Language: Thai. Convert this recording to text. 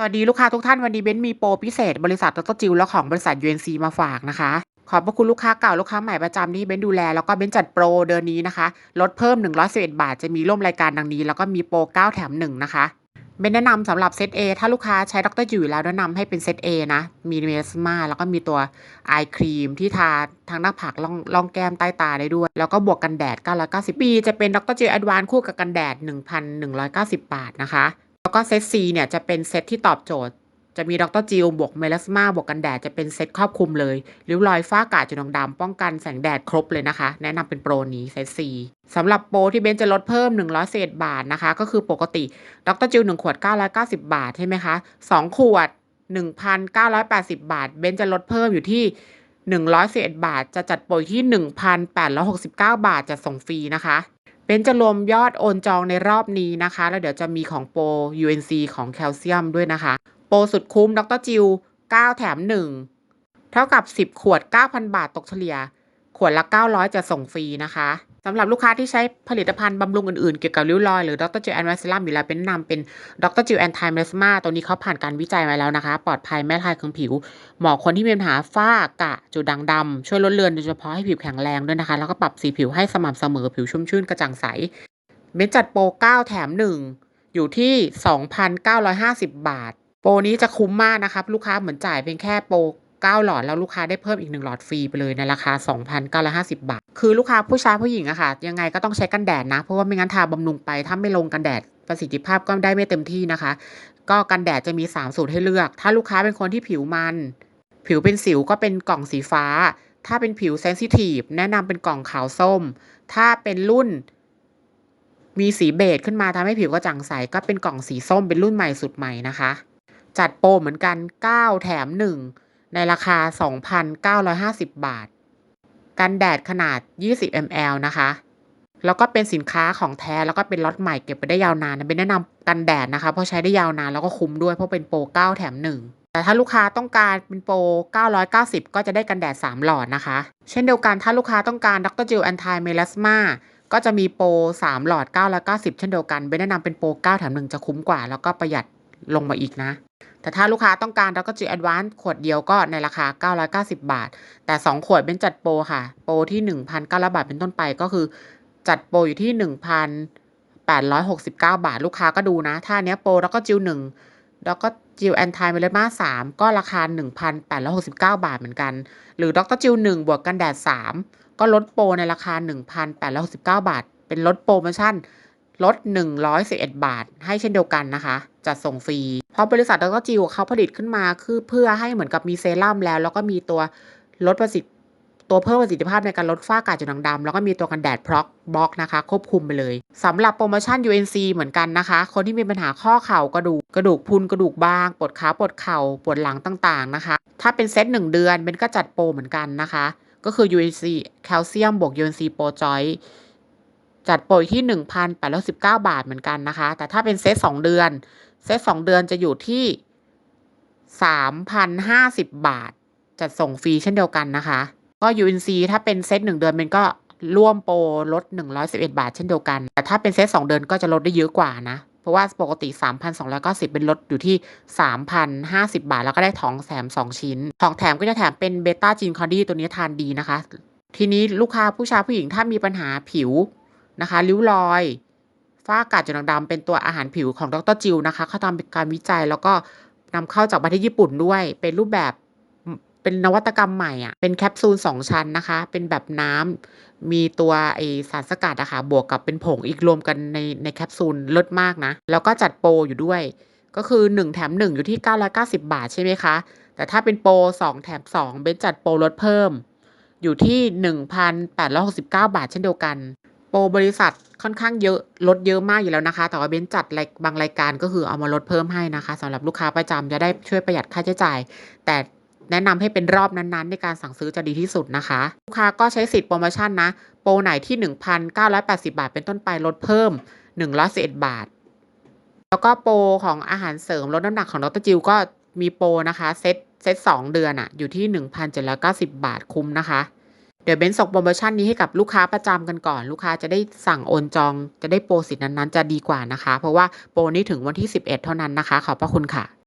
สวัสดีลูกค้าทุกท่านวันนี้เบนซ์มีโปรพิเศษ บริษัทดรจิวและของบริษัท UNC มาฝากนะคะ ขอบพระคุณลูกค้าเก่าลูกค้าใหม่ประจำที่เบนซ์ดูแล แล้วก็เบนซ์จัดโปรเดือนนี้นะคะ ลดเพิ่ม 111 บาท จะมีร่วมรายการดังนี้ แล้วก็มีโปร 9 แถม 1 นะคะเบนซ์แนะนำสำหรับเซต A ถ้าลูกค้าใช้ดรจิวอยู่แล้วแนะนำให้เป็นเซต A นะ มีเมสมาแล้วก็มีตัวไอครีมที่ทาทางหน้าผากล่องล่องแก้มใต้ตาได้ด้วย แล้วก็บวกกันแดด990ปีจะเป็นดรจิวแอดวานคู่กับกันแดด 1,190 บาทนะคะ แล้วก็เซต C เนี่ยจะเป็นเซตที่ตอบโจทย์ จะมีดรจิลบวกเมลาสมาบวกกันแดดจะเป็นเซตครอบคลุมเลยริ้วรอยฝ้ากระจุดด่างดำป้องกันแสงแดดครบเลยนะคะ แนะนำเป็นโปรนี้เซต C สำหรับโปรที่เบนจะลดเพิ่ม100เศษบาทนะคะ ก็คือปกติดรจิล1ขวด 990 บาทใช่ไหมคะ2ขวด 1,980 บาท เบนจะลดเพิ่มอยู่ที่100เศษบาท จะจัดโปรที่ 1,869 บาทจะส่งฟรีนะคะ เบนจะรวมยอดโอนจองในรอบนี้นะคะ แล้วเดี๋ยวจะมีของโปร UNC ของแคลเซียมด้วยนะคะ โปรสุดคุ้มดรจิว9 แถม 1 เท่ากับ 10 ขวด 9,000 บาทตกเฉลี่ย ขวดละ 900 จะส่งฟรีนะคะ สำหรับลูกค้าที่ใช้ผลิตภัณฑ์บำรุงอื่นๆ เกี่ยวกับริ้วรอยหรือดรจิวแอนไวซ์ลัมอยู่แล้วเป็นนำเป็นดรจิวแอนไทเมสมาตัวนี้เขาผ่านการวิจัยมาแล้วนะคะ ปลอดภัยไม่ทายเครื่องผิว เหมาะคนที่มีปัญหาฝ้ากระจุดด่างดำช่วยลดเลือนโดยเฉพาะให้ผิวแข็งแรงด้วยนะคะ แล้วก็ปรับสีผิวให้สม่ำเสมอผิวชุ่มชื่นกระจ่างใสเบนจัดโปร 9 แถม 1 อยู่ที่ 2,950 บาท โปรนี้จะคุ้มมากนะครับ ลูกค้าเหมือนจ่ายเพียงแค่โปร 9 หลอดแล้วลูกค้าได้เพิ่มอีก 1 หลอดฟรีไปเลยในราคา 2,950 บาท คือลูกค้าผู้ชายผู้หญิงอะค่ะ ยังไงก็ต้องใช้กันแดดนะ เพราะว่าไม่งั้นทาบำรุงไปถ้าไม่ลงกันแดดประสิทธิภาพก็ได้ไม่เต็มที่นะคะ ก็กันแดดจะมี 3 สูตรให้เลือก ถ้าลูกค้าเป็นคนที่ผิวมัน ผิวเป็นสิวก็เป็นกล่องสีฟ้า ถ้าเป็นผิวเซนซิทีฟแนะนำเป็นกล่องขาวส้ม ถ้าเป็นรุ่นมีสีเบจขึ้นมาทำให้ผิวกระจ่างใสก็เป็นกล่องสีส้มเป็นรุ่นใหม่สุดใหม่นะคะ จัดโปรเหมือนกัน 9 แถม 1 ในราคา 2,950 บาท กันแดดขนาด 20 ml นะคะ แล้วก็เป็นสินค้าของแท้แล้วก็เป็นล็อตใหม่เก็บไปได้ยาวนานนะเป็นแนะนำกันแดดนะคะ เพราะใช้ได้ยาวนานแล้วก็คุ้มด้วยเพราะเป็นโปร 9 แถม 1แต่ถ้าลูกค้าต้องการเป็นโปร 990 ก็จะได้กันแดด 3 หลอดนะคะ เช่นเดียวกันถ้าลูกค้าต้องการดรจิลแอนตี้เมลาสมาก็จะมีโปร 3 หลอด 990 เช่นเดียวกัน เบนแนะนำเป็นโปร 9 แถม 1 จะคุ้มกว่า แล้วก็ประหยัด ลงมาอีกนะ แต่ถ้าลูกค้าต้องการดรจิลแอดวานซ์ขวดเดียวก็ในราคา 990 บาท แต่ 2 ขวดเป็นจัดโปรค่ะ โปรที่ 1,900 บาทเป็นต้นไปก็คือ จัดโปรอยู่ที่ 1,869 บาท ลูกค้าก็ดูนะ ถ้าเนี้ยโปรแล้วก็จิล1แล้วก็จิลแอนตี้เมลามา3ก็ราคา 1,869 บาทเหมือนกัน หรือดรจิล1บวกกันแดด 3 ก็ลดโปรในราคา 1,869 บาท เป็นลดโปรโมชั่น ลด 111 บาท ให้เช่นเดียวกันนะคะ จัดส่งฟรี เพราะบริษัทดรจิวเขาผลิตขึ้นมาคือเพื่อให้เหมือนกับมีเซรั่มแล้ว แล้วก็มีตัวลดประสิทธิตัวเพิ่มประสิทธิภาพในการลดฝ้ากระจุดด่างดำแล้วก็มีตัวกันแดดพร็อกบล็อกนะคะ ควบคุมไปเลยสำหรับโปรโมชั่น UNC เหมือนกันนะคะ คนที่มีปัญหาข้อเข่ากระดูกกระดูกพุนกระดูกบางปวดขาปวดเข่าปวดหลังต่างๆนะคะ ถ้าเป็นเซตหนึ่งเดือนเบนก็จัดโปรเหมือนกันนะคะ ก็คือ UNC แคลเซียมบวก UNC โปรจอย จัดโปรที่ 1,819 บาทเหมือนกันนะคะ แต่ถ้าเป็นเซต2เดือน เซต2เดือนจะอยู่ที่ 3,050 บาท จัดส่งฟรีเช่นเดียวกันนะคะ ก็ UNC ถ้าเป็นเซต1เดือนมันก็ร่วมโปรลด 111 บาทเช่นเดียวกัน แต่ถ้าเป็นเซต2เดือนก็จะลดได้เยอะกว่านะ เพราะว่าปกติ 3,290 เป็นลดอยู่ที่ 3,050 บาท แล้วก็ได้ทองแถม2 ชิ้น ของแถมก็จะแถมเป็นเบต้าจินคอดี้ตัวนี้ทานดีนะคะ ทีนี้ลูกค้าผู้ชายผู้หญิงถ้ามีปัญหาผิว นะคะริ้วรอยฝ้ากระจุดด่างดำเป็นตัวอาหารผิวของดรจิลนะคะเขาทำการวิจัยแล้วก็นำเข้าจากประเทศญี่ปุ่นด้วย เป็นรูปแบบเป็นนวัตกรรมใหม่อะเป็นแคปซูลสองชั้นนะคะ เป็นแบบน้ำมีตัวไอสารสกัดอะคะบวกกับเป็นผงอีกรวมกันในในแคปซูลลดมากนะ แล้วก็จัดโปรอยู่ด้วย ก็คือ 1 แถม 1 อยู่ที่ 990 บาทใช่ไหมคะ แต่ถ้าเป็นโปร 2 แถม 2เบนจัดโปรลดเพิ่ม อยู่ที่ 1,869 บาทเช่นเดียวกัน โปรบริษัทค่อนข้างเยอะลดเยอะมากอยู่แล้วนะคะ แต่ว่าเบนจัดาบางรายการก็คือเอามาลดเพิ่มให้นะคะสำหรับลูกค้าประจำจะได้ช่วยประหยัดค่าใช้จ่าย แต่แนะนำให้เป็นรอบนั้นๆ ในการสั่งซื้อจะดีที่สุดนะคะ ลูกค้าก็ใช้สิทธิ์โปรโมชั่นนะ โปรไหนที่ 1,980 บาท เป็นต้นไปลดเพิ่ม111บาท แล้วก็โปรของอาหารเสริมลดน้ำหนักของดรจิวก็มีโปรนะคะเซตเซตสองเดือนอะอยู่ที่ 1,790 บาทคุ้มนะคะ ดี๋ยวเบนซ์ส่งโปรโมชั่นนี้ให้กับลูกค้าประจำกันก่อน ลูกค้าจะได้สั่งโอนจอง จะได้โปรสิทธิ์นั้นๆ จะดีกว่านะคะ เพราะว่าโปรนี้ถึงวันที่ 11 เท่านั้นนะคะ ขอบพระคุณค่ะ